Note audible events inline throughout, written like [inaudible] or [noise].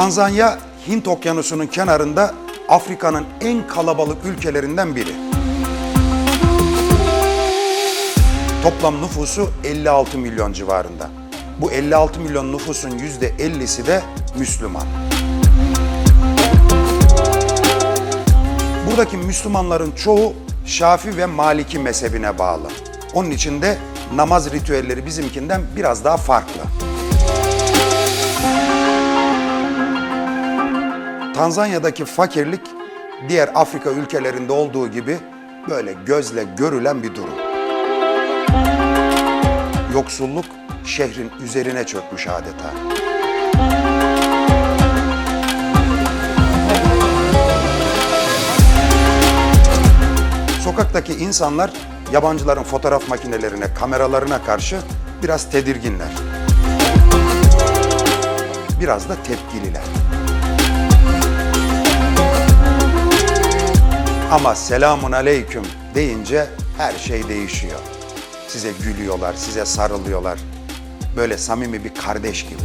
Tanzanya, Hint Okyanusu'nun kenarında Afrika'nın en kalabalık ülkelerinden biri. Toplam nüfusu 56 milyon civarında. Bu 56 milyon nüfusun %50'si de Müslüman. Buradaki Müslümanların çoğu Şafi ve Maliki mezhebine bağlı. Onun için de namaz ritüelleri bizimkinden biraz daha farklı. Tanzanya'daki fakirlik diğer Afrika ülkelerinde olduğu gibi böyle gözle görülen bir durum. Yoksulluk şehrin üzerine çökmüş adeta. Sokaktaki insanlar yabancıların fotoğraf makinelerine, kameralarına karşı biraz tedirginler. Biraz da tepkililer. Ama selamun aleyküm deyince her şey değişiyor. Size gülüyorlar, size sarılıyorlar. Böyle samimi bir kardeş gibi.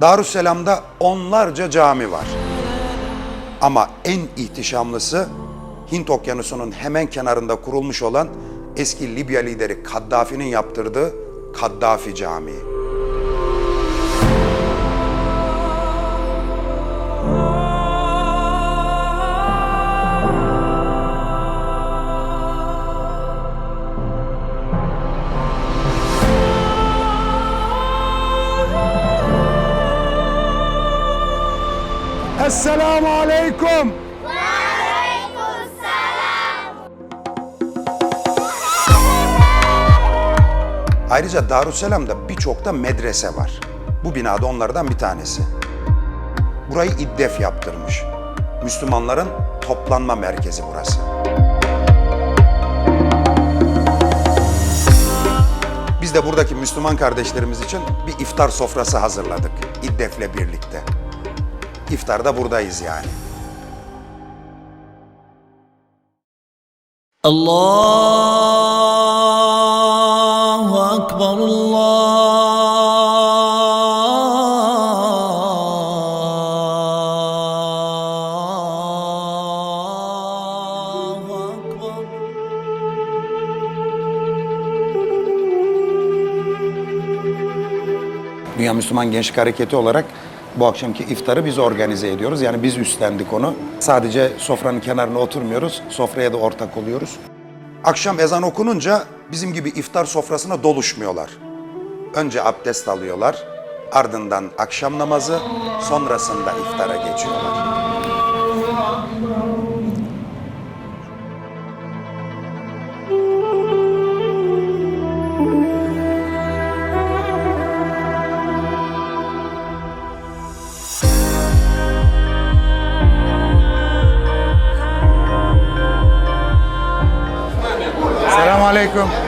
Darüsselam'da onlarca cami var. Ama en ihtişamlısı Hint Okyanusu'nun hemen kenarında kurulmuş olan eski Libya lideri Kaddafi'nin yaptırdığı Kaddafi Camii. Esselamu Aleyküm. Ayrıca Darüsselam'da birçok da medrese var. Bu binada onlardan bir tanesi. Burayı İddef yaptırmış. Müslümanların toplanma merkezi burası. Biz de buradaki Müslüman kardeşlerimiz için bir iftar sofrası hazırladık İddef'le birlikte. İftarda buradayız yani. Allah أكبر الله أكبر Dünya Müslüman Gençlik Hareketi olarak bu akşamki iftarı biz organize ediyoruz. Yani biz üstlendik onu. Sadece sofranın kenarına oturmuyoruz, sofraya da ortak oluyoruz. Akşam ezan okununca bizim gibi iftar sofrasına doluşmuyorlar. Önce abdest alıyorlar, ardından akşam namazı, sonrasında iftara geçiyorlar. Selamun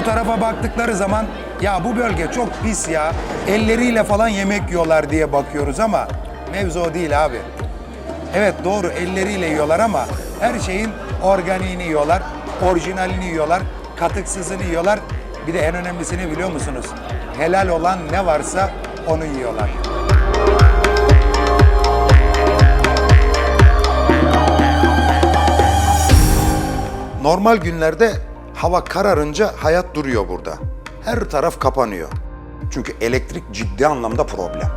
bu tarafa baktıkları zaman ya bu bölge çok pis ya elleriyle falan yemek yiyorlar diye bakıyoruz ama mevzu o değil abi. Evet doğru elleriyle yiyorlar ama her şeyin organiğini yiyorlar, orijinalini yiyorlar, katıksızını yiyorlar. Bir de en önemlisini biliyor musunuz? Helal olan ne varsa onu yiyorlar. Normal günlerde hava kararınca hayat duruyor burada. Her taraf kapanıyor. Çünkü elektrik ciddi anlamda problem.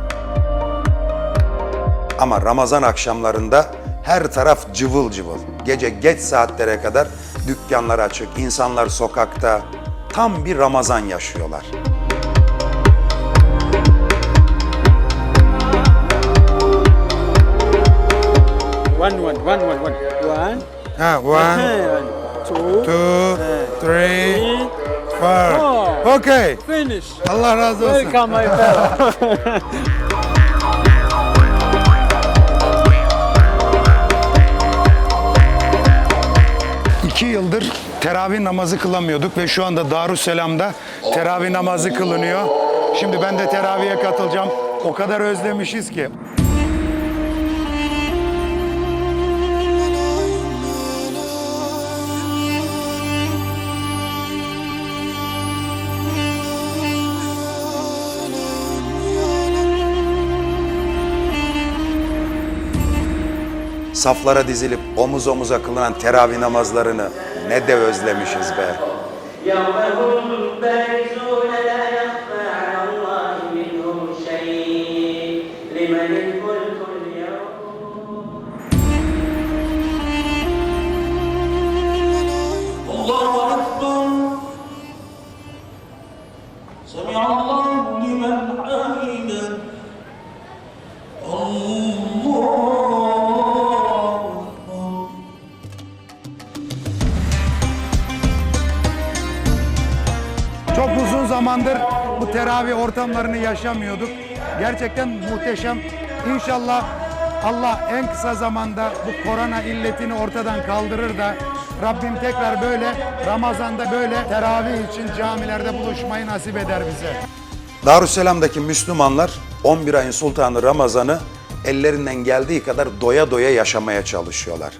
Ama Ramazan akşamlarında her taraf cıvıl cıvıl. Gece geç saatlere kadar dükkanlar açık, insanlar sokakta. Tam bir Ramazan yaşıyorlar. One, one, one, one, one. One. Ha, One, [laughs] two, two, three, four. Okay. Finish. Allah razı Welcome, my fellow. [laughs] İki yıldır teravih namazı kılamıyorduk ve şu anda Darüsselam'da teravih namazı kılınıyor. Şimdi ben de teravihe katılacağım. O kadar özlemişiz ki. Saflara dizilip omuz omuza kılınan teravih namazlarını ne de özlemişiz be. يوم هم بارزون لا يخفى على الله منهم شيء لمن الملك اليوم الله أكبر سمع الله لمن حمده teravih ortamlarını yaşamıyorduk. Gerçekten muhteşem. İnşallah Allah en kısa zamanda bu korona illetini ortadan kaldırır da Rabbim tekrar böyle Ramazan'da böyle teravih için camilerde buluşmayı nasip eder bize. Darüsselam'daki Müslümanlar 11 ayın sultanı Ramazan'ı ellerinden geldiği kadar doya doya yaşamaya çalışıyorlar.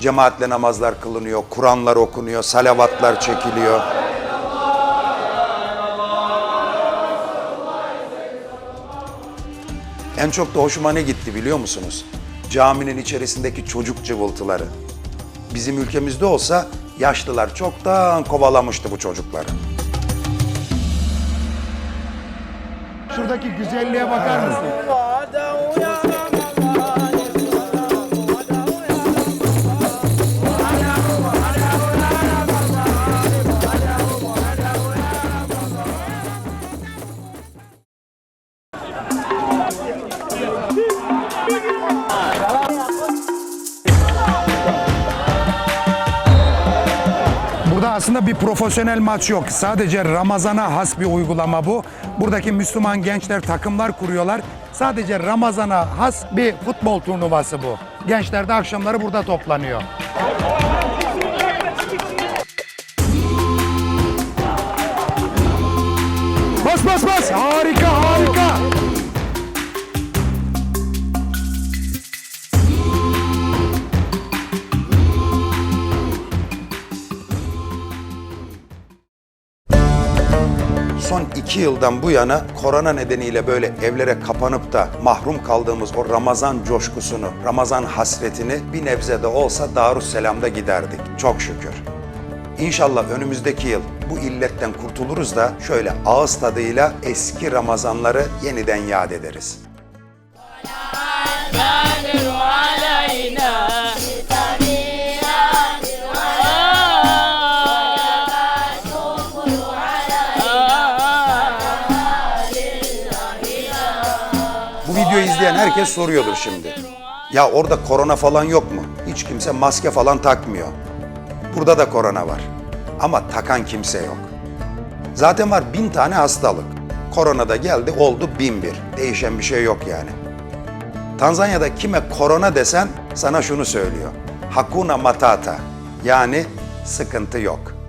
Cemaatle namazlar kılınıyor, Kur'anlar okunuyor, salavatlar çekiliyor. En çok da hoşuma ne gitti biliyor musunuz? Caminin içerisindeki çocuk cıvıltıları. Bizim ülkemizde olsa yaşlılar çoktan kovalamıştı bu çocukları. Şuradaki güzelliğe bakar mısın? Aslında bir profesyonel maç yok. Sadece Ramazan'a has bir uygulama bu. Buradaki Müslüman gençler takımlar kuruyorlar. Sadece Ramazan'a has bir futbol turnuvası bu. Gençler de akşamları burada toplanıyor. Bas bas bas! Harika harika! Son iki yıldan bu yana korona nedeniyle böyle evlere kapanıp da mahrum kaldığımız o Ramazan coşkusunu, Ramazan hasretini bir nebze de olsa Darüsselam'da giderdik. Çok şükür. İnşallah önümüzdeki yıl bu illetten kurtuluruz da şöyle ağız tadıyla eski Ramazanları yeniden yad ederiz. video izleyen herkes soruyordur şimdi. Ya orada korona falan yok mu? Hiç kimse maske falan takmıyor. Burada da korona var. Ama takan kimse yok. Zaten var bin tane hastalık. Korona da geldi oldu bin bir. Değişen bir şey yok yani. Tanzanya'da kime korona desen sana şunu söylüyor. Hakuna matata yani sıkıntı yok.''